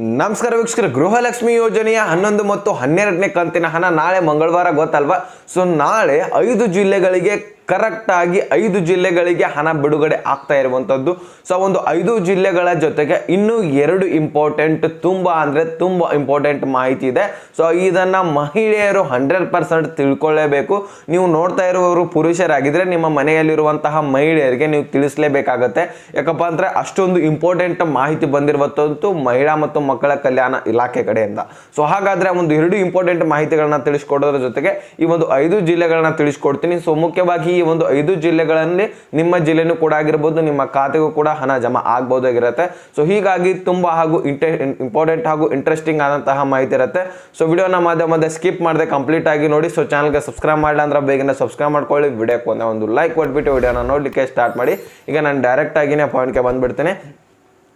ನಮಸ್ಕಾರ ವೀಕ್ಷಕರ, ಗೃಹಲಕ್ಷ್ಮಿ ಯೋಜನೆಯ ಹನ್ನೊಂದು ಮತ್ತು ಹನ್ನೆರಡನೇ ಕಂತಿನ ಹಣ ನಾಳೆ ಮಂಗಳವಾರ ಗೊತ್ತಲ್ವಾ? ಸೊ ನಾಳೆ ಐದು ಜಿಲ್ಲೆಗಳಿಗೆ ಕರೆಕ್ಟಾಗಿ ಐದು ಜಿಲ್ಲೆಗಳಿಗೆ ಹಣ ಬಿಡುಗಡೆ ಆಗ್ತಾ ಇರುವಂಥದ್ದು. ಸೊ ಒಂದು ಐದು ಜಿಲ್ಲೆಗಳ ಜೊತೆಗೆ ಇನ್ನೂ ಎರಡು ಇಂಪಾರ್ಟೆಂಟ್ ತುಂಬ ಅಂದರೆ ತುಂಬ ಇಂಪಾರ್ಟೆಂಟ್ ಮಾಹಿತಿ ಇದೆ. ಸೊ ಇದನ್ನು ಮಹಿಳೆಯರು ಹಂಡ್ರೆಡ್ ಪರ್ಸೆಂಟ್ ತಿಳ್ಕೊಳ್ಳೇಬೇಕು. ನೀವು ನೋಡ್ತಾ ಇರುವವರು ಪುರುಷರಾಗಿದ್ದರೆ ನಿಮ್ಮ ಮನೆಯಲ್ಲಿರುವಂತಹ ಮಹಿಳೆಯರಿಗೆ ನೀವು ತಿಳಿಸಲೇಬೇಕಾಗತ್ತೆ. ಯಾಕಪ್ಪ ಅಂದರೆ ಅಷ್ಟೊಂದು ಇಂಪಾರ್ಟೆಂಟ್ ಮಾಹಿತಿ ಬಂದಿರುವಂಥದ್ದು ಮಹಿಳಾ ಮತ್ತು ಮಕ್ಕಳ ಕಲ್ಯಾಣ ಇಲಾಖೆ ಕಡೆಯಿಂದ. ಸೊ ಹಾಗಾದರೆ ಒಂದು ಎರಡು ಇಂಪಾರ್ಟೆಂಟ್ ಮಾಹಿತಿಗಳನ್ನ ತಿಳಿಸ್ಕೊಡೋದ್ರ ಜೊತೆಗೆ ಈ ಒಂದು ಐದು ಜಿಲ್ಲೆಗಳನ್ನ ತಿಳಿಸ್ಕೊಡ್ತೀನಿ. ಸೊ ಮುಖ್ಯವಾಗಿ ಈ ಒಂದು ಐದು ಜಿಲ್ಲೆಗಳಲ್ಲಿ ನಿಮ್ಮ ಜಿಲ್ಲೆನೂ ಕೂಡ ಆಗಿರ್ಬೋದು, ನಿಮ್ಮ ಖಾತೆಗೂ ಕೂಡ ಹಣ ಜಮಾ ಆಗ್ಬೋದಾಗಿರುತ್ತೆ ಸೊ ಹೀಗಾಗಿ ತುಂಬ ಹಾಗೂ ಇಂಪಾರ್ಟೆಂಟ್ ಹಾಗೂ ಇಂಟ್ರೆಸ್ಟಿಂಗ್ ಆದಂತಹ ಮಾಹಿತಿ ಇರುತ್ತೆ. ಸೊ ವಿಡಿಯೋನ ಮಾಧ್ಯಮದ ಮಧ್ಯೆ ಸ್ಕಿಪ್ ಮಾಡದೆ ಕಂಪ್ಲೀಟ್ ಆಗಿ ನೋಡಿ. ಸೊ ಚಾನಲ್ಗೆ ಸಬ್ಸ್ಕ್ರೈಬ್ ಮಾಡಲ್ಲ ಅಂದ್ರೆ ಬೇಗನೆ ಸಬ್ಸ್ಕ್ರೈಬ್ ಮಾಡ್ಕೊಳ್ಳಿ. ವಿಡಿಯೋಕ್ಕೆ ಒಂದೇ ಒಂದು ಲೈಕ್ ಕೊಟ್ಬಿಟ್ಟು ವಿಡಿಯೋನ ನೋಡಲಿಕ್ಕೆ ಸ್ಟಾರ್ಟ್ ಮಾಡಿ. ಈಗ ನಾನು ಡೈರೆಕ್ಟ್ ಆಗಿನೇ ಪಾಯಿಂಟ್ಗೆ ಬಂದ್ಬಿಡ್ತೇನೆ.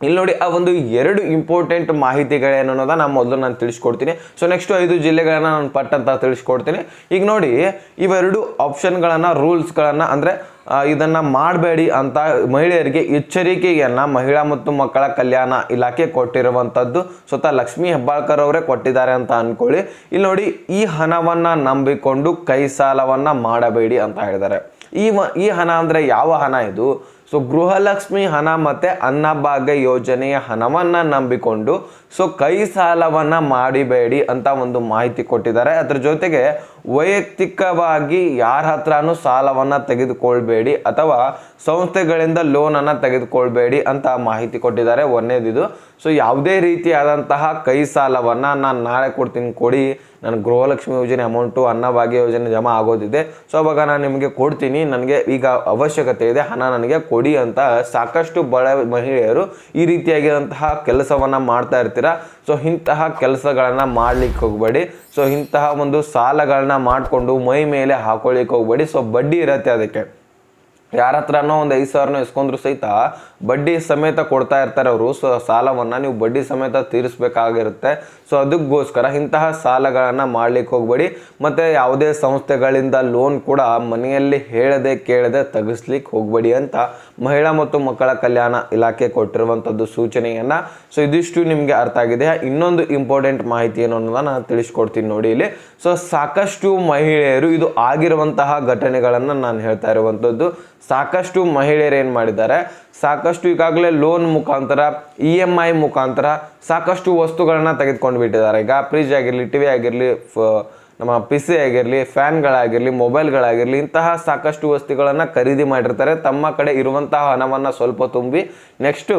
ಇಲ್ಲಿ ನೋಡಿ, ಆ ಒಂದು ಎರಡು ಇಂಪಾರ್ಟೆಂಟ್ ಮಾಹಿತಿಗಳೇನು ಅನ್ನೋದ ನಾನು ಮೊದಲು ನಾನು ತಿಳಿಸ್ಕೊಡ್ತೀನಿ. ಸೊ ನೆಕ್ಸ್ಟ್ ಐದು ಜಿಲ್ಲೆಗಳನ್ನ ನಾನು ಪಟ್ ಅಂತ ತಿಳಿಸ್ಕೊಡ್ತೀನಿ. ಈಗ ನೋಡಿ, ಇವೆರಡು ಆಪ್ಷನ್ಗಳನ್ನು ರೂಲ್ಸ್ಗಳನ್ನು ಅಂದರೆ ಇದನ್ನು ಮಾಡಬೇಡಿ ಅಂತ ಮಹಿಳೆಯರಿಗೆ ಎಚ್ಚರಿಕೆಯನ್ನು ಮಹಿಳಾ ಮತ್ತು ಮಕ್ಕಳ ಕಲ್ಯಾಣ ಇಲಾಖೆ ಕೊಟ್ಟಿರುವಂಥದ್ದು ಸ್ವತಃ ಲಕ್ಷ್ಮೀ ಹೆಬ್ಬಾಳ್ಕರ್ ಅವರೇ ಕೊಟ್ಟಿದ್ದಾರೆ ಅಂತ ಅಂದ್ಕೊಳ್ಳಿ ಇಲ್ಲಿ ನೋಡಿ, ಈ ಹಣವನ್ನು ನಂಬಿಕೊಂಡು ಕೈ ಸಾಲವನ್ನು ಮಾಡಬೇಡಿ ಅಂತ ಹೇಳಿದ್ದಾರೆ. ಈ ಈ ಹಣ ಅಂದರೆ ಯಾವ ಹಣ ಇದು? ಸೊ ಗೃಹಲಕ್ಷ್ಮಿ ಹಣ ಮತ್ತು ಅನ್ನಭಾಗ್ಯ ಯೋಜನೆಯ ಹಣವನ್ನು ನಂಬಿಕೊಂಡು ಸೊ ಕೈ ಸಾಲವನ್ನು ಮಾಡಿಬೇಡಿ ಅಂತ ಒಂದು ಮಾಹಿತಿ ಕೊಟ್ಟಿದ್ದಾರೆ. ಅದರ ಜೊತೆಗೆ ವೈಯಕ್ತಿಕವಾಗಿ ಯಾರ ಹತ್ರನೂ ಸಾಲವನ್ನು ತೆಗೆದುಕೊಳ್ಬೇಡಿ ಅಥವಾ ಸಂಸ್ಥೆಗಳಿಂದ ಲೋನನ್ನು ತೆಗೆದುಕೊಳ್ಬೇಡಿ ಅಂತ ಮಾಹಿತಿ ಕೊಟ್ಟಿದ್ದಾರೆ. ಒಂದೇದಿದು ಸೊ ಯಾವುದೇ ರೀತಿಯಾದಂತಹ ಕೈ ಸಾಲವನ್ನು ನಾನು ನಾಳೆ ಕೊಡ್ತೀನಿ ಕೊಡಿ. ನನ್ನ ಗೃಹಲಕ್ಷ್ಮಿ ಯೋಜನೆ ಅಮೌಂಟು ಅನ್ನಭಾಗ್ಯ ಯೋಜನೆ ಜಮಾ ಆಗೋದಿದೆ. ಸೊ ಅವಾಗ ನಾನು ನಿಮಗೆ ಕೊಡ್ತೀನಿ. ನನಗೆ ಈಗ ಅವಶ್ಯಕತೆ ಇದೆ. ಹಣ ನನಗೆ ಕೊಡಿ ಅಂತ ಸಾಕಷ್ಟು ಬಡ ಮಹಿಳೆಯರು ಈ ರೀತಿಯಾಗಿರುವಂತಹ ಕೆಲಸವನ್ನು ಮಾಡ್ತಾ ಇರ್ತೀರ. ಸೊ ಇಂತಹ ಕೆಲಸಗಳನ್ನು ಮಾಡ್ಲಿಕ್ಕೆ ಹೋಗಬೇಡಿ. ಸೊ ಇಂತಹ ಒಂದು ಸಾಲಗಳನ್ನ ಮಾಡಿಕೊಂಡು ಮೈ ಮೇಲೆ ಹಾಕೊಳ್ಳಿಕ್ಕೆ ಹೋಗಬೇಡಿ. ಸೊ ಬಡ್ಡಿ ಇರುತ್ತೆ ಅದಕ್ಕೆ. ಯಾರ ಹತ್ರನೋ ಒಂದು ಐದು ಸಾವಿರನೋ ಇಸ್ಕೊಂಡ್ರು ಸಹಿತ ಬಡ್ಡಿ ಸಮೇತ ಕೊಡ್ತಾ ಇರ್ತಾರೆ ಅವರು. ಸೊ ಸಾಲವನ್ನು ನೀವು ಬಡ್ಡಿ ಸಮೇತ ತೀರಿಸಬೇಕಾಗಿರುತ್ತೆ. ಸೊ ಅದಕ್ಕೋಸ್ಕರ ಇಂತಹ ಸಾಲಗಳನ್ನು ಮಾಡ್ಲಿಕ್ಕೆ ಹೋಗಬೇಡಿ. ಮತ್ತು ಯಾವುದೇ ಸಂಸ್ಥೆಗಳಿಂದ ಲೋನ್ ಕೂಡ ಮನೆಯಲ್ಲಿ ಹೇಳದೆ ಕೇಳದೆ ತೆಗಿಸ್ಲಿಕ್ಕೆ ಹೋಗಬೇಡಿ ಅಂತ ಮಹಿಳಾ ಮತ್ತು ಮಕ್ಕಳ ಕಲ್ಯಾಣ ಇಲಾಖೆ ಕೊಟ್ಟಿರುವಂಥದ್ದು ಸೂಚನೆಯನ್ನು. ಸೊ ಇದಿಷ್ಟು ನಿಮಗೆ ಅರ್ಥ ಆಗಿದೆ. ಇನ್ನೊಂದು ಇಂಪಾರ್ಟೆಂಟ್ ಮಾಹಿತಿ ಏನು ಅನ್ನೋದನ್ನ ನಾನು ತಿಳಿಸ್ಕೊಡ್ತೀನಿ ನೋಡಿ ಇಲ್ಲಿ. ಸೊ ಸಾಕಷ್ಟು ಮಹಿಳೆಯರು ಇದು ಆಗಿರುವಂತಹ ಘಟನೆಗಳನ್ನು ನಾನು ಹೇಳ್ತಾ ಇರುವಂಥದ್ದು ಸಾಕಷ್ಟು ಮಹಿಳೆಯರು ಏನು ಮಾಡಿದ್ದಾರೆ? ಸಾಕಷ್ಟು ಈಗಾಗಲೇ ಲೋನ್ ಮುಖಾಂತರ ಇ ಎಂ ಐ ಮುಖಾಂತರ ಸಾಕಷ್ಟು ವಸ್ತುಗಳನ್ನ ತೆಗೆದುಕೊಂಡು ಬಿಟ್ಟಿದ್ದಾರೆ. ಈಗ ಫ್ರಿಜ್ ಆಗಿರಲಿ ಟಿ ವಿ ಆಗಿರಲಿ ನಮ್ಮ ಪಿ ಸಿ ಆಗಿರಲಿ ಫ್ಯಾನ್ಗಳಾಗಿರಲಿ ಮೊಬೈಲ್ಗಳಾಗಿರಲಿ ಇಂತಹ ಸಾಕಷ್ಟು ವಸ್ತುಗಳನ್ನು ಖರೀದಿ ಮಾಡಿರ್ತಾರೆ. ತಮ್ಮ ಕಡೆ ಇರುವಂತಹ ಹಣವನ್ನು ಸ್ವಲ್ಪ ತುಂಬಿ ನೆಕ್ಸ್ಟು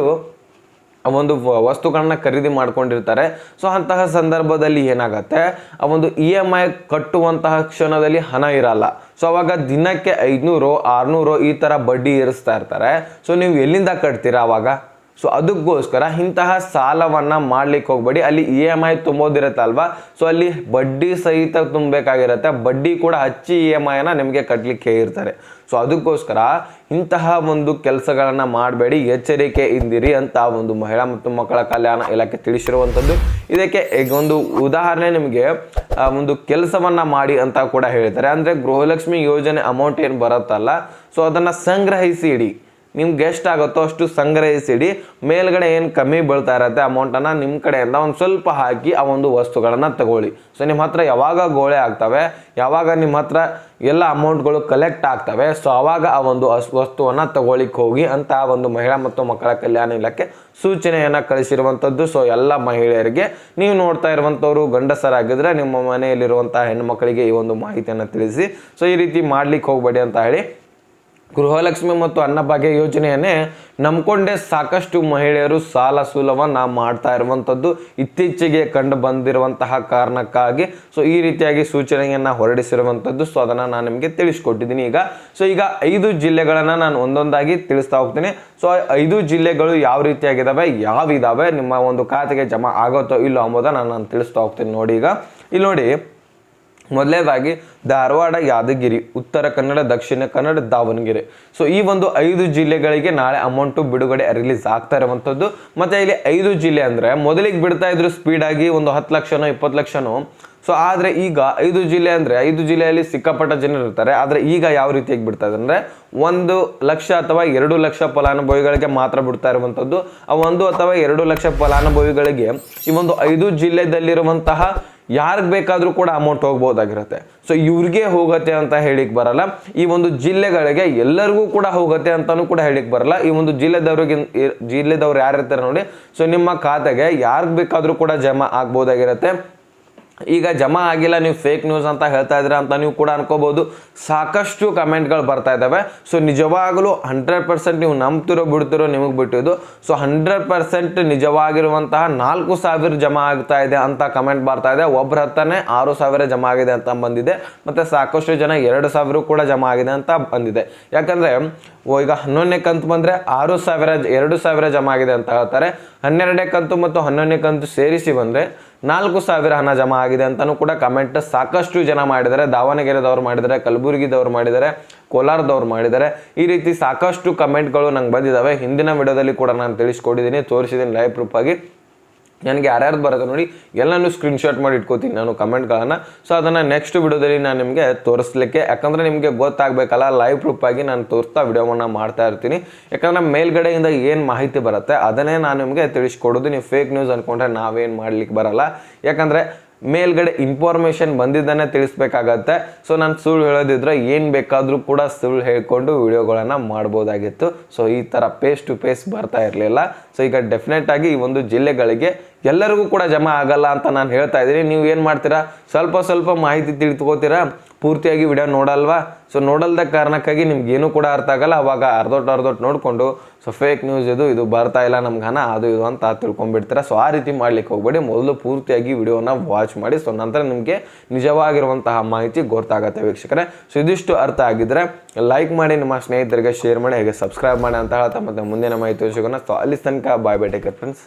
ಒಂದು ವಸ್ತುಗಳನ್ನ ಖರೀದಿ ಮಾಡ್ಕೊಂಡಿರ್ತಾರೆ. ಸೊ ಅಂತಹ ಸಂದರ್ಭದಲ್ಲಿ ಏನಾಗತ್ತೆ? ಆ ಒಂದು ಇ ಎಂ ಐ ಕಟ್ಟುವಂತಹ ಕ್ಷಣದಲ್ಲಿ ಹಣ ಇರಲ್ಲ. ಸೊ ಅವಾಗ ದಿನಕ್ಕೆ ಐದುನೂರು, ಆರುನೂರು ಈ ಥರ ಬಡ್ಡಿ ಏರಿಸ್ತಾ ಇರ್ತಾರೆ. ಸೊ ನೀವು ಎಲ್ಲಿಂದ ಕಟ್ತೀರಾ ಅವಾಗ? ಸೊ ಅದಕ್ಕೋಸ್ಕರ ಇಂತಹ ಸಾಲವನ್ನು ಮಾಡ್ಲಿಕ್ಕೆ ಹೋಗ್ಬೇಡಿ. ಅಲ್ಲಿ ಇ ಎಂ ಐ ತುಂಬೋದಿರತ್ತಲ್ವಾ ಸೊ ಅಲ್ಲಿ ಬಡ್ಡಿ ಸಹಿತ ತುಂಬಬೇಕಾಗಿರುತ್ತೆ ಬಡ್ಡಿ ಕೂಡ ಹಚ್ಚಿ ಇ ಎಂ ಐನ ನಿಮಗೆ ಕಟ್ಟಲಿಕ್ಕೆ ಇರ್ತಾರೆ. ಸೊ ಅದಕ್ಕೋಸ್ಕರ ಇಂತಹ ಒಂದು ಕೆಲಸಗಳನ್ನು ಮಾಡಬೇಡಿ, ಎಚ್ಚರಿಕೆ ಇಂದಿರಿ ಅಂತ ಒಂದು ಮಹಿಳಾ ಮತ್ತು ಮಕ್ಕಳ ಕಲ್ಯಾಣ ಇಲಾಖೆ ತಿಳಿಸಿರುವಂಥದ್ದು ಇದಕ್ಕೆ ಒಂದು ಉದಾಹರಣೆ ನಿಮಗೆ ಒಂದು ಕೆಲಸವನ್ನು ಮಾಡಿ ಅಂತ ಕೂಡ ಹೇಳ್ತಾರೆ ಅಂದರೆ ಗೃಹಲಕ್ಷ್ಮಿ ಯೋಜನೆ ಅಮೌಂಟ್ ಏನು ಬರುತ್ತಲ್ಲ ಸೊ ಅದನ್ನು ಸಂಗ್ರಹಿಸಿ ಇಡಿ ನಿಮ್ಗೆ ಎಷ್ಟು ಆಗುತ್ತೋ ಅಷ್ಟು ಸಂಗ್ರಹಿಸಿಡಿ. ಮೇಲ್ಗಡೆ ಏನು ಕಮ್ಮಿ ಬೀಳ್ತಾ ಇರತ್ತೆ ಅಮೌಂಟನ್ನು ನಿಮ್ಮ ಕಡೆಯಿಂದ ಒಂದು ಸ್ವಲ್ಪ ಹಾಕಿ ಆ ಒಂದು ವಸ್ತುಗಳನ್ನು ತಗೊಳ್ಳಿ. ಸೊ ನಿಮ್ಮ ಹತ್ರ ಯಾವಾಗ ಗೋಳೆ ಆಗ್ತವೆ, ಯಾವಾಗ ನಿಮ್ಮ ಹತ್ರ ಎಲ್ಲ ಅಮೌಂಟ್ಗಳು ಕಲೆಕ್ಟ್ ಆಗ್ತವೆ ಸೊ ಆವಾಗ ಆ ಒಂದು ವಸ್ತುವನ್ನು ತಗೊಳ್ಳಿಕ್ಕೆ ಹೋಗಿ ಅಂತ ಆ ಒಂದು ಮಹಿಳಾ ಮತ್ತು ಮಕ್ಕಳ ಕಲ್ಯಾಣ ಇಲಾಖೆ ಸೂಚನೆಯನ್ನು ಕಳಿಸಿರುವಂಥದ್ದು ಸೊ ಎಲ್ಲ ಮಹಿಳೆಯರಿಗೆ, ನೀವು ನೋಡ್ತಾ ಇರುವಂಥವ್ರು ಗಂಡಸರಾಗಿದ್ದರೆ ನಿಮ್ಮ ಮನೆಯಲ್ಲಿರುವಂಥ ಹೆಣ್ಣುಮಕ್ಕಳಿಗೆ ಈ ಒಂದು ಮಾಹಿತಿಯನ್ನು ತಿಳಿಸಿ. ಸೊ ಈ ರೀತಿ ಮಾಡ್ಲಿಕ್ಕೆ ಹೋಗಬೇಡಿ ಅಂತ ಹೇಳಿ ಗೃಹಲಕ್ಷ್ಮಿ ಮತ್ತು ಅನ್ನಭಾಗ್ಯ ಯೋಜನೆಯನ್ನೇ ನಂಬಿಕೊಂಡೇ ಸಾಕಷ್ಟು ಮಹಿಳೆಯರು ಸಾಲ ಸೂಲವನ್ನು ಮಾಡ್ತಾ ಇರುವಂಥದ್ದು ಇತ್ತೀಚೆಗೆ ಕಂಡು ಬಂದಿರುವಂತಹ ಕಾರಣಕ್ಕಾಗಿ. ಸೊ ಈ ರೀತಿಯಾಗಿ ಸೂಚನೆಯನ್ನು ಹೊರಡಿಸಿರುವಂಥದ್ದು. ಸೊ ಅದನ್ನು ನಾನು ನಿಮಗೆ ತಿಳಿಸ್ಕೊಟ್ಟಿದ್ದೀನಿ ಈಗ. ಸೊ ಈಗ ಐದು ಜಿಲ್ಲೆಗಳನ್ನು ನಾನು ಒಂದೊಂದಾಗಿ ತಿಳಿಸ್ತಾ ಹೋಗ್ತೀನಿ. ಸೊ ಐದು ಜಿಲ್ಲೆಗಳು ಯಾವ ರೀತಿಯಾಗಿದ್ದಾವೆ ಯಾವಿದ್ದಾವೆ ನಿಮ್ಮ ಒಂದು ಖಾತೆಗೆ ಜಮಾ ಆಗುತ್ತೋ ಇಲ್ಲೋ ಅಂಬೋದನ್ನು ನಾನು ತಿಳಿಸ್ತಾ ಹೋಗ್ತೀನಿ ನೋಡಿ ಈಗ. ಇಲ್ಲಿ ನೋಡಿ ಮೊದಲನೇದಾಗಿ ಧಾರವಾಡ, ಯಾದಗಿರಿ, ಉತ್ತರ ಕನ್ನಡ, ದಕ್ಷಿಣ ಕನ್ನಡ, ದಾವಣಗೆರೆ. ಸೊ ಈ ಒಂದು ಐದು ಜಿಲ್ಲೆಗಳಿಗೆ ನಾಳೆ ಅಮೌಂಟು ಬಿಡುಗಡೆ ರಿಲೀಸ್ ಆಗ್ತಾ ಇರುವಂಥದ್ದು ಮತ್ತು ಇಲ್ಲಿ ಐದು ಜಿಲ್ಲೆ ಅಂದರೆ ಮೊದಲಿಗೆ ಬಿಡ್ತಾ ಇದ್ರು ಸ್ಪೀಡಾಗಿ ಒಂದು ಹತ್ತು ಲಕ್ಷನೋ, ಇಪ್ಪತ್ತು ಲಕ್ಷನೋ. ಸೊ ಆದರೆ ಈಗ ಐದು ಜಿಲ್ಲೆ ಅಂದರೆ ಐದು ಜಿಲ್ಲೆಯಲ್ಲಿ ಸಿಕ್ಕಾಪಟ್ಟ ಜನರು ಇರ್ತಾರೆ. ಆದರೆ ಈಗ ಯಾವ ರೀತಿಯಾಗಿ ಬಿಡ್ತಾ ಇದೆ ಅಂದರೆ ಒಂದು ಲಕ್ಷ ಅಥವಾ ಎರಡು ಲಕ್ಷ ಫಲಾನುಭವಿಗಳಿಗೆ ಮಾತ್ರ ಬಿಡ್ತಾ ಇರುವಂಥದ್ದು ಆ ಒಂದು ಅಥವಾ ಎರಡು ಲಕ್ಷ ಫಲಾನುಭವಿಗಳಿಗೆ ಈ ಒಂದು ಐದು ಜಿಲ್ಲೆದಲ್ಲಿರುವಂತಹ ಯಾರಿಗೆ ಬೇಕಾದರೂ ಕೂಡ ಅಮೌಂಟ್ ಹೋಗ್ಬೋದಾಗಿರುತ್ತೆ. ಸೊ ಇವ್ರಿಗೆ ಹೋಗುತ್ತೆ ಅಂತ ಹೇಳಿಕ್ ಬರಲ್ಲ. ಈ ಒಂದು ಜಿಲ್ಲೆಗಳಿಗೆ ಎಲ್ಲರಿಗೂ ಕೂಡ ಹೋಗುತ್ತೆ ಅಂತಲೂ ಕೂಡ ಹೇಳಿಕ್ ಬರಲ್ಲ. ಈ ಒಂದು ಜಿಲ್ಲೆದವ್ರಿಗೆ ಜಿಲ್ಲೆದವ್ರು ಯಾರು ಇರ್ತಾರೆ ನೋಡಿ. ಸೊ ನಿಮ್ಮ ಖಾತೆಗೆ ಯಾರಿಗೆ ಬೇಕಾದರೂ ಕೂಡ ಜಮಾ ಆಗ್ಬೋದಾಗಿರುತ್ತೆ. ಈಗ ಜಮಾ ಆಗಿಲ್ಲ, ನೀವು ಫೇಕ್ ನ್ಯೂಸ್ ಅಂತ ಹೇಳ್ತಾ ಇದ್ದೀರಾ ಅಂತ ನೀವು ಕೂಡ ಅನ್ಕೋಬಹುದು. ಸಾಕಷ್ಟು ಕಮೆಂಟ್ಗಳು ಬರ್ತಾ ಇದ್ದಾವೆ. ಸೊ ನಿಜವಾಗಲೂ ಹಂಡ್ರೆಡ್ ಪರ್ಸೆಂಟ್ ನೀವು ನಂಬ್ತಿರೋ, ಬಿಡ್ತಿರೋ ನಿಮಗೆ ಬಿಟ್ಟಿದ್ದು. ಸೊ ಹಂಡ್ರೆಡ್ ಪರ್ಸೆಂಟ್ ನಿಜವಾಗಿರುವಂತಹ ನಾಲ್ಕು ಸಾವಿರ ಜಮಾ ಆಗ್ತಾ ಇದೆ ಅಂತ ಕಮೆಂಟ್ ಬರ್ತಾ ಇದೆ. ಒಬ್ಬರ ಹತ್ತನೇ ಆರು ಸಾವಿರ ಜಮಾ ಆಗಿದೆ ಅಂತ ಬಂದಿದೆ. ಮತ್ತೆ ಸಾಕಷ್ಟು ಜನ ಎರಡು ಸಾವಿರ ಕೂಡ ಜಮಾ ಆಗಿದೆ ಅಂತ ಬಂದಿದೆ. ಯಾಕಂದ್ರೆ ಓ, ಈಗ ಹನ್ನೊಂದನೇ ಕಂತು ಬಂದರೆ ಆರು ಸಾವಿರ, ಎರಡು ಸಾವಿರ ಜಮಾ ಆಗಿದೆ ಅಂತ ಹೇಳ್ತಾರೆ. ಹನ್ನೆರಡನೇ ಕಂತು ಮತ್ತು ಹನ್ನೊಂದನೇ ಕಂತು ಸೇರಿಸಿ ಬಂದರೆ ನಾಲ್ಕು ಸಾವಿರ ಹಣ ಜಮಾ ಆಗಿದೆ ಅಂತಲೂ ಕೂಡ ಕಮೆಂಟ್ ಸಾಕಷ್ಟು ಜನ ಮಾಡಿದ್ದಾರೆ. ದಾವಣಗೆರೆದವ್ರು ಮಾಡಿದ್ದಾರೆ, ಕಲಬುರಗಿದವ್ರು ಮಾಡಿದ್ದಾರೆ, ಕೋಲಾರದವ್ರು ಮಾಡಿದ್ದಾರೆ. ಈ ರೀತಿ ಸಾಕಷ್ಟು ಕಮೆಂಟ್ಗಳು ನಂಗೆ ಬಂದಿದ್ದಾವೆ ಹಿಂದಿನ ವಿಡಿಯೋದಲ್ಲಿ ಕೂಡ ನಾನು ತಿಳಿಸ್ಕೊಟ್ಟಿದ್ದೀನಿ ತೋರಿಸಿದ್ದೀನಿ ಲೈವ್ ಪ್ರೂಫ್ ಆಗಿ. ನನಗೆ ಯಾರ್ಯಾರು ಬರುತ್ತೆ ನೋಡಿ, ಎಲ್ಲನೂ ಸ್ಕ್ರೀನ್ಶಾಟ್ ಮಾಡಿ ಇಟ್ಕೋತೀನಿ ನಾನು ಕಮೆಂಟ್ಗಳನ್ನು. ಸೊ ಅದನ್ನು ನೆಕ್ಸ್ಟ್ ವಿಡಿಯೋದಲ್ಲಿ ನಾನು ನಿಮಗೆ ತೋರಿಸ್ಲಿಕ್ಕೆ, ಯಾಕಂದರೆ ನಿಮಗೆ ಗೊತ್ತಾಗಬೇಕಲ್ಲ ಲೈವ್ ಪ್ರೂಫ್ ಆಗಿ ನಾನು ತೋರಿಸ್ತಾ ವಿಡಿಯೋವನ್ನು ಮಾಡ್ತಾ ಇರ್ತೀನಿ. ಯಾಕಂದರೆ ಮೇಲ್ಗಡೆಯಿಂದ ಏನು ಮಾಹಿತಿ ಬರುತ್ತೆ ಅದನ್ನೇ ನಾನು ನಿಮಗೆ ತಿಳಿಸ್ಕೊಡೋದು. ನೀವು ಫೇಕ್ ನ್ಯೂಸ್ ಅಂದ್ಕೊಂಡ್ರೆ ನಾವೇನು ಮಾಡ್ಲಿಕ್ಕೆ ಬರಲ್ಲ. ಯಾಕಂದರೆ ಮೇಲ್ಗಡೆ ಇನ್ಫಾರ್ಮೇಷನ್ ಬಂದಿದ್ದಾನೆ ತಿಳಿಸ್ಬೇಕಾಗತ್ತೆ. ಸೊ ನಾನು ಸುಳ್ಳು ಹೇಳೋದಿದ್ರೆ ಏನು ಬೇಕಾದರೂ ಕೂಡ ಸುಳ್ಳು ಹೇಳ್ಕೊಂಡು ವಿಡಿಯೋಗಳನ್ನು ಮಾಡ್ಬೋದಾಗಿತ್ತು. ಸೊ ಈ ಥರ ಪೇಸ್ ಟು ಪೇಸ್ ಬರ್ತಾ ಇರಲಿಲ್ಲ. ಸೊ ಈಗ ಡೆಫಿನೆಟ್ ಆಗಿ ಈ ಒಂದು ಜಿಲ್ಲೆಗಳಿಗೆ ಎಲ್ಲರಿಗೂ ಕೂಡ ಜಮಾ ಆಗಲ್ಲ ಅಂತ ನಾನು ಹೇಳ್ತಾ ಇದ್ದೀನಿ. ನೀವು ಏನು ಮಾಡ್ತೀರಾ? ಸ್ವಲ್ಪ ಸ್ವಲ್ಪ ಮಾಹಿತಿ ತಿಳಿದುಕೋತೀರಾ? ಪೂರ್ತಿಯಾಗಿ ವಿಡಿಯೋ ನೋಡಲ್ವಾ? ಸೊ ನೋಡಲ್ದ ಕಾರಣಕ್ಕಾಗಿ ನಿಮ್ಗೆ ಏನೂ ಕೂಡ ಅರ್ಥ ಆಗಲ್ಲ. ಅವಾಗ ಅರ್ಧೊಟ್ಟು ಅರ್ಧೊಟ್ಟು ನೋಡಿಕೊಂಡು ಸೊ ಫೇಕ್ ನ್ಯೂಸ್ ಇದು ಇದು ಬರ್ತಾ ಇಲ್ಲ ನಮ್ಗೆ ಹಣ, ಅದು ಇದು ಅಂತ ತಿಳ್ಕೊಂಡ್ಬಿಡ್ತೀರ? ಸೊ ಆ ರೀತಿ ಮಾಡ್ಲಿಕ್ಕೆ ಹೋಗ್ಬೇಡಿ. ಮೊದಲು ಪೂರ್ತಿಯಾಗಿ ವಿಡಿಯೋನ ವಾಚ್ ಮಾಡಿ ಸೊ ನಂತರ ನಿಮಗೆ ನಿಜವಾಗಿರುವಂತಹ ಮಾಹಿತಿ ಗೊತ್ತಾಗತ್ತೆ ವೀಕ್ಷಕರೇ. ಸೊ ಇದಿಷ್ಟು ಅರ್ಥ ಆಗಿದ್ರೆ ಲೈಕ್ ಮಾಡಿ, ನಿಮ್ಮ ಸ್ನೇಹಿತರಿಗೆ ಶೇರ್ ಮಾಡಿ, ಹಾಗೆ ಸಬ್ಸ್ಕ್ರೈಬ್ ಮಾಡಿ ಅಂತ ಹೇಳ್ತಾ ಮತ್ತೆ ಮುಂದಿನ ಮಾಹಿತಿ ಸಿಗೋಣ ಸೊ ಅಲ್ಲಿ ತನಕ ಬಾಯ್ ಬೈ ಟೇಕರ್ ಫ್ರೆಂಡ್ಸ್